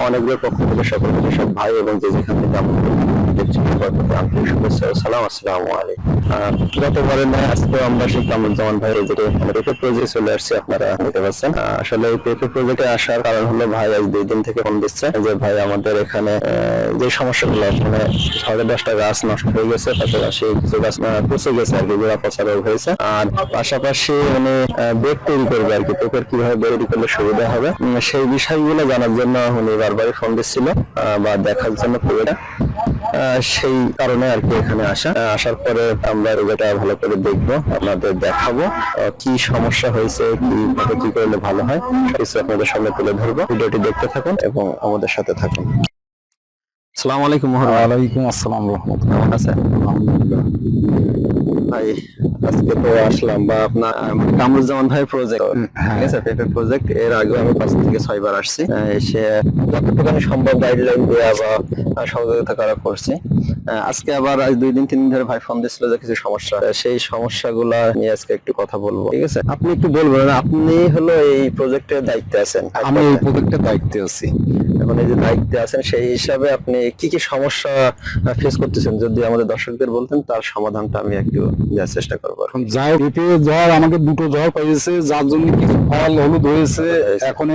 অনেকগুলো পক্ষ থেকে সকল কৃষক ভাই এবং যে যেখান থেকে আমাদের আসলে এই আসার কারণ হলো ভাই দুই দিন থেকে যে ভাই আমাদের এখানে যে সমস্যাগুলো মানে সাড়ে দশটা গাছ নষ্ট হয়ে গেছে, পাশাপাশি কিছু গাছ পচে গেছে আর কি রোগ হয়েছে। আর পাশাপাশি উনি বেড তৈরি করবে আর কি, পেপের কীভাবে তৈরি করলে সুবিধা হবে সেই বিষয়গুলো জানার জন্য উনি বারবারই ফোন দিচ্ছিল বা দেখার জন্য পুরোটা। সেই কারণে আর কি এখানে আসা। আসার পরে আমরা রোগটা ভালো করে দেখব আপনাদের দেখাবো কি সমস্যা হয়েছে কি কি করলে ভালো হয় সবকিছু আপনাদের সামনে তুলে ধরবো। ভিডিওটি দেখতে থাকুন এবং আমাদের সাথে থাকুন। আসসালামু আলাইকুম ওয়া আলাইকুম আসসালাম রহমতুল্লাহ। কেমন আছেন? আলহামদুলিল্লাহ। ভাই আজকে তো আসলাম বা আপনার আহ, কামরুজ্জামান ভাই প্রজেক্ট হ্যাঁ। ঠিক আছে? পেপে প্রজেক্ট এর আগে আমি পাঁচ থেকে ছয়বার আসছি। এসে যতটুকুনি সম্ভব গাইডলাইন দেওয়া বা সহযোগিতা করা করছি। আজকে আবার দুই দিন তিন দিন ধরে ভাই ফোন দিচ্ছিল যে কিছু সমস্যা। সেই সমস্যাগুলো নিয়ে আজকে একটু কথা বলব। ঠিক আছে? আপনি একটু বলবেন আপনি হলো এই প্রজেক্টের দায়িত্বে আছেন। আমি এই প্রজেক্টের দায়িত্বে আছি। এই যে দায়িত্বে আছেন সেই হিসাবে আপনি কি কি সমস্যা ফেস করতেছেন? যদি আমাদের দর্শকদের বলতেন তার সমাধানটা আমি একটু দেওয়ার চেষ্টা করব এখন যাই পেঁপে জ্বর আমাকে দুটো জ্বর পাইছে যার জন্য কিছু ফল হলুদ হয়েছে। এখন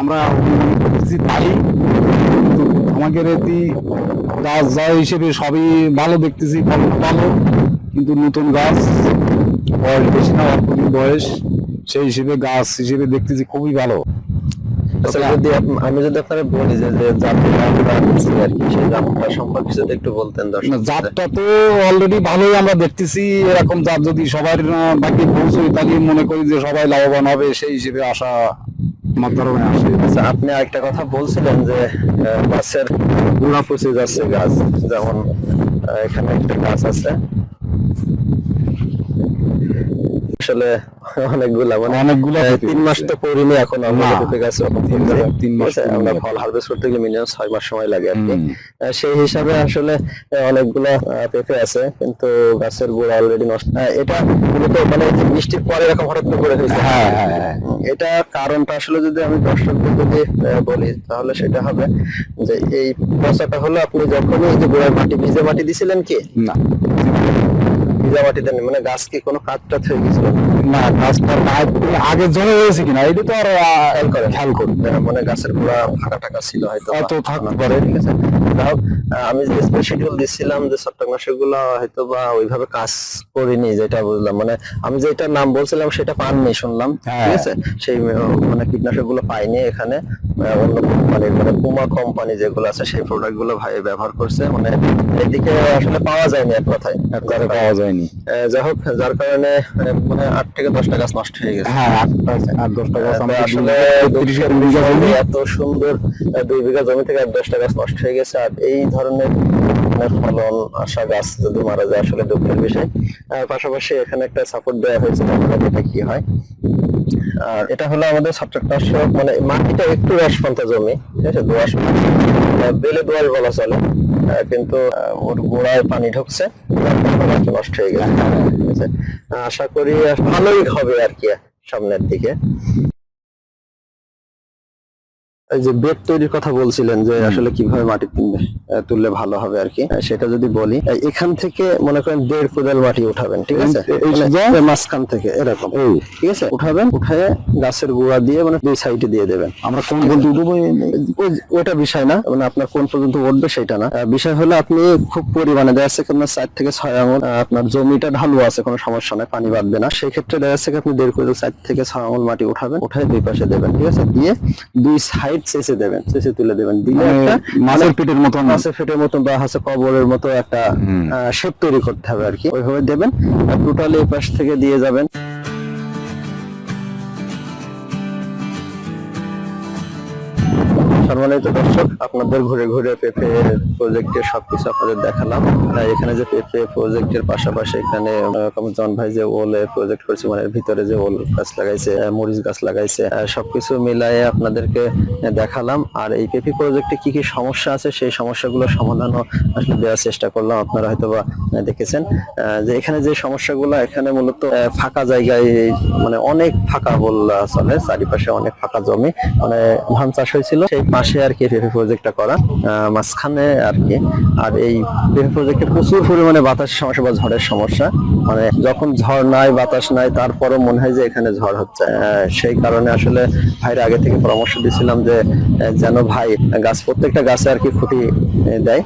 আমরা তাই। আমাকে রেতি গাছ যা হিসেবে সবই ভালো দেখতেছি ফলন ভালো কিন্তু নতুন গাছ বয়স বেশি না অল্প বয়স সেই হিসেবে গাছ হিসেবে দেখতেছি খুবই ভালো। আচ্ছা যদি আমি যদি আপনারা বলি যে যে জাতটা আমরা নিচ্ছি আর কি সেই জাতটা সম্পর্কে যদি একটু বলতেন না, দর্শক জাতটা তো অলরেডি ভালোই আমরা দেখতেছি এরকম জাত যদি সবার আহ, বাকি পৌঁছয় তাহলে মনে করি যে সবাই লাভবান হবে সেই হিসেবে আশা আচ্ছা আপনি একটা কথা বলছিলেন যে গাছের গুড়া পচে যাচ্ছে গাছ, যেমন এখানে একটা গাছ আছে। আসলে অনেকগুলা মানে অনেকগুলো তিন মাস তো করিনি এখন আমরা। পেঁপে গাছ তিন মাস- তিন মাস আমরা ফল হারভেস্ট করতে গেলে মিনিমাম ছয় মাস সময় লাগে আর সেই হিসাবে আসলে অনেকগুলো পেঁপে আছে কিন্তু গাছের গোড়া অলরেডি নষ্ট। এটা মূলত মানে বৃষ্টির পরে এরকম হঠাৎ করে হয়েছে। হ্যাঁ, হ্যাঁ, হ্যাঁ। এটা কারণটা আসলে যদি আমি দর্শকদের যদি বলি তাহলে সেটা হবে যে এই পচাটা হলো আপনি যখনই এই যে গোড়ার মাটি ভিজে মাটি দিছিলেন কি? না। ভিজা মাটি দেন মানে গাছ কি কোনো কাঠ হয়ে গেছিল? না গাছটা না- আগে জমে হয়েছে কিনা এটা তো আর আহ, খেয়াল করি মানে গাছের গোড়া ফাঁকা টাকা ছিল হয়তো থাকতে পারে। ঠিক আছে? হোক, আমি যে শিডিউল দিচ্ছিলাম যে হয়তো বা ওইভাবে কাজ করিনি যেটা বুঝলাম। মানে আমি যেটা নাম বলছিলাম সেটা পাননি শুনলাম। হ্যাঁ। ঠিক আছে? সেই মানে কীটনাশকগুলো পাইনি এখানে। অন্য কোম্পানির মানে পুমা কোম্পানি যেগুলো আছে সেই প্রোডাক্টগুলো ভাই ব্যবহার করছে। মানে এদিকে আসলে পাওয়া যায়নি এক কথায়। পাওয়া যায়নি। যাই হোক যার কারণে মানে আট থেকে দশটা গাছ নষ্ট হয়ে গেছে। হ্যাঁ আট দশটা গাছ আসলে এত সুন্দর দুই বিঘা জমি থেকে আট দশটা গাছ নষ্ট হয়ে গেছে। আর এই ধরনের মানে ফলন আসা গাছ যদি মারা যায় আসলে দুঃখের বিষয়। পাশাপাশি এখানে একটা সাপোর্ট দেওয়া হয়েছে এটা কি হয়। আর এটা হলো আমাদের ছত্রাকনাশক মানে মাটিটা একটু রসপন্থা জমি, ঠিক আছে? দোয়াশ বেলে দোয়াশ বলা চলে। কিন্তু ওর গোড়ায় পানি ঢুকছে মাটি নষ্ট হয়ে গেছে আশা করি ভালোই হবে আর কি সামনের দিকে। এই যে বেড তৈরির কথা বলছিলেন যে আসলে কীভাবে মাটি তুললে ভালো হবে আর কি সেটা যদি বলি এখান থেকে মনে করেন দেড় কোদাল মাটি উঠাবেন ঠিক আছে? মানে? মাঝখান থেকে এরকম ঠিক আছে? উঠাবেন উঠায় গাছের গোড়া দিয়ে মানে দুই সাইডে দিয়ে দেবেন। আমরা কোন কোন উঠবো? ওইটা বিষয় না মানে আপনার কোন পর্যন্ত উঠবে সেটা না। বিষয় হলো আপনি খুব পরিমাণে দেখা যাচ্ছে আপনার চার থেকে ছয় আঙুল আপনার জমিটা ঢালু আছে কোনো সমস্যা নাই পানি বাঁধবে না। সেই ক্ষেত্রে দেখা যাচ্ছে আপনি দেড় কোদাল চার থেকে ছয় আঙুল মাটি উঠাবেন উঠায় দুই পাশে দেবেন ঠিক আছে? দিয়ে দুই সাইড চেঁচে দেবেন তুলে দেবেন। দিলে একটা মাছের পেটের মতন মাছের মতন বা হাসে কবরের মতো একটা। শেপ তৈরি করতে হবে আর কি। ওইভাবে দেবেন টোটালি এই পাশ থেকে দিয়ে যাবেন। সম্মানিত দর্শক, আপনাদের ঘুরে ঘুরে পেপে প্রজেক্টের সবকিছু আপনাদের দেখালাম। এখানে যে পেপে প্রজেক্টের পাশাপাশি এখানে কামরুজ্জামান ভাই যে ওলে প্রজেক্ট করছে মানে ভিতরে যে ওল গাছ লাগাইছে মরিচ গাছ লাগাইছে সবকিছু মিলায়ে আপনাদেরকে দেখালাম। আর এই পেপি প্রজেক্টে কি কি সমস্যা আছে, সেই সমস্যাগুলো সমাধানও আসলে দেওয়ার চেষ্টা করলাম, আপনারা হয়তো বা দেখেছেন। যে এখানে যে সমস্যাগুলো, এখানে মূলত ফাঁকা জায়গায় মানে অনেক ফাঁকা বললা চলে, চারিপাশে অনেক ফাঁকা জমি। মানে ধান চাষ হয়েছিল, সেই পাশ আর কি পেঁপে প্রজেক্টটা করা মাঝখানে আর কি। আর এই পেঁপে প্রজেক্টে প্রচুর পরিমাণে বাতাসের সমস্যা বা ঝড়ের সমস্যা। মানে যখন ঝড় নাই, বাতাস নাই, তারপরও মনে হয় যে এখানে ঝড় হচ্ছে। সেই কারণে আসলে ভাইয়ের আগে থেকে পরামর্শ দিয়েছিলাম যে যেন ভাই গাছ, প্রত্যেকটা গাছে আর কি খুঁটি দেয়।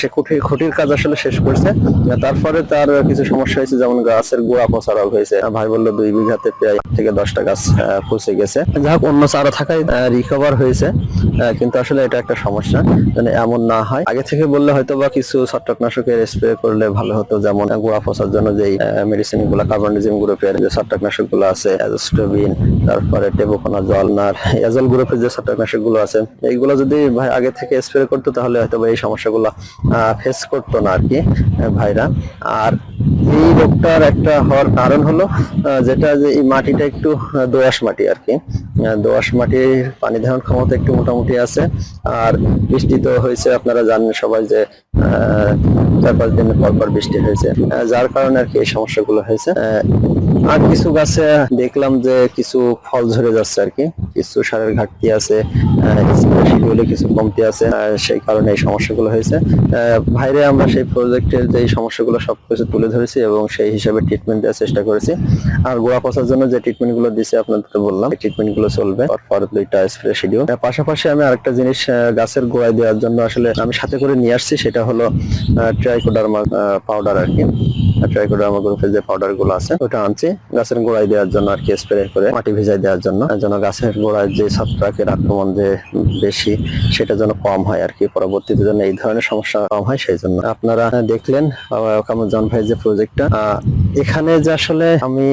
সে খুঁটি খুঁটির কাজ আসলে শেষ করছে। তারপরে তার কিছু সমস্যা হয়েছে, যেমন গাছের গোড়া পচা রোগ হয়েছে। ভাই বলল দুই বিঘাতে প্রায় থেকে দশটা গাছ পচে গেছে। যাই হোক অন্য চারা থাকায় রিকভার হয়েছে। কিন্তু আসলে এটা একটা সমস্যা মানে এমন না হয়। আগে থেকে বললে হয়তো বা কিছু ছত্রাকনাশকের স্প্রে করলে ভালো হতো, যেমন গোড়া পচার জন্য যেই মেডিসিনগুলো কার্বনিজম গ্রুপের যে ছত্রাকনাশকগুলো আছে অ্যাজোস্টোবিন তারপরে টেবোকোনা জলনার এজল গ্রুপের যে ছত্রাকনাশকগুলো আছে, এইগুলো যদি ভাই আগে থেকে স্প্রে করতো, তাহলে হয়তো বা এই সমস্যাগুলো ফেস করতো না আর কি, ভাইরা। আর রোগটার একটা হওয়ার কারণ হলো যেটা যে এই মাটিটা একটু দোয়াশ মাটি আর কি। দোয়াশ মাটির পানি ধারণ ক্ষমতা একটু মোটামুটি আছে। আর বৃষ্টি তো হয়েছে, আপনারা জানেন সবাই যে চার পাঁচ দিন পর পর বৃষ্টি হয়েছে। যার কারণে আর কি এই সমস্যাগুলো হয়েছে। আর কিছু গাছে দেখলাম যে কিছু ফল ঝরে যাচ্ছে আর কি। কিছু সারের ঘাটতি আছে কিছু কমতি আছে সেই কারণে এই সমস্যাগুলো হয়েছে। বাইরে আমরা সেই প্রজেক্টের যে সমস্যাগুলো সবকিছু তুলে ধরেছি এবং সেই হিসাবে ট্রিটমেন্ট দেওয়ার চেষ্টা করেছি। আর গোড়া পচার জন্য যে ট্রিটমেন্টগুলো দিছে আপনাদেরকে বললাম ট্রিটমেন্টগুলো চলবে। পর দুইটা স্প্রে পাশাপাশি আমি আরেকটা জিনিস গাছের গোড়ায় দেওয়ার জন্য আসলে আমি সাথে করে নিয়ে আসছি, সেটা হলো ট্রাইকোডার্মা পাউডার আর কি। ট্রাইকোডার্মা গ্রুপের যে পাউডারগুলো আছে, ওটা আনছি। গাছের গোড়ায় দেওয়ার জন্য আর কি স্প্রে করে, মাটি ভিজাই দেওয়ার জন্য। যেন গাছের গোড়ায় যে ছত্রাকের আক্রমণ যে বেশি, সেটা যেন কম হয় আর কি। পরবর্তীতে যেন এই ধরনের সমস্যা কম হয়, সেই জন্য। আপনারা দেখলেন কামরুজ্জামান ভাই যে প্রজেক্টটা এখানে যে আসলে আমি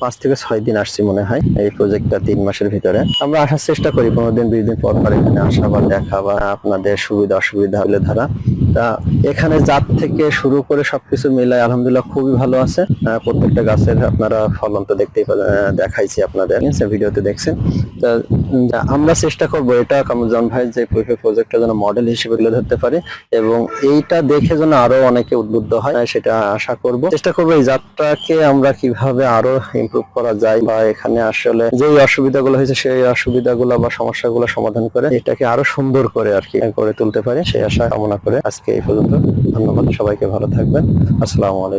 পাঁচ থেকে ছয় দিন আসছি মনে হয়, এই প্রজেক্টটা তিন মাসের ভিতরে। আমরা আসার চেষ্টা করি পনেরো দিন বিশ দিন পর পর এখানে আসা বা দেখা বা আপনাদের সুবিধা অসুবিধা হলে ধরা। তা এখানে জাত থেকে শুরু করে সবকিছু মিলাই আলহামদুলিল্লাহ খুবই ভালো আছে। প্রত্যেকটা গাছের আপনারা ফলন তো দেখতেই দেখাইছি আপনাদের। ভিডিওতে দেখছেন। আমরা চেষ্টা করব এটা কামরুজ্জামান ভাই যে প্রজেক্টটা যেন মডেল হিসেবে তুলে ধরতে পারে, এবং এইটা দেখে যেন আরও অনেকে উদ্বুদ্ধ হয় সেটা আশা করব। চেষ্টা করব এই যাত্রাকে আমরা কীভাবে আরও ইমপ্রুভ করা যায়, বা এখানে আসলে যে অসুবিধাগুলো হয়েছে, সেই অসুবিধাগুলো বা সমস্যাগুলো সমাধান করে এটাকে আরও সুন্দর করে আর কি করে তুলতে পারে। সেই আশা কামনা করে আজকে এই পর্যন্ত। ধন্যবাদ। সবাইকে ভালো থাকবেন। আসসালামু আলাইকুম।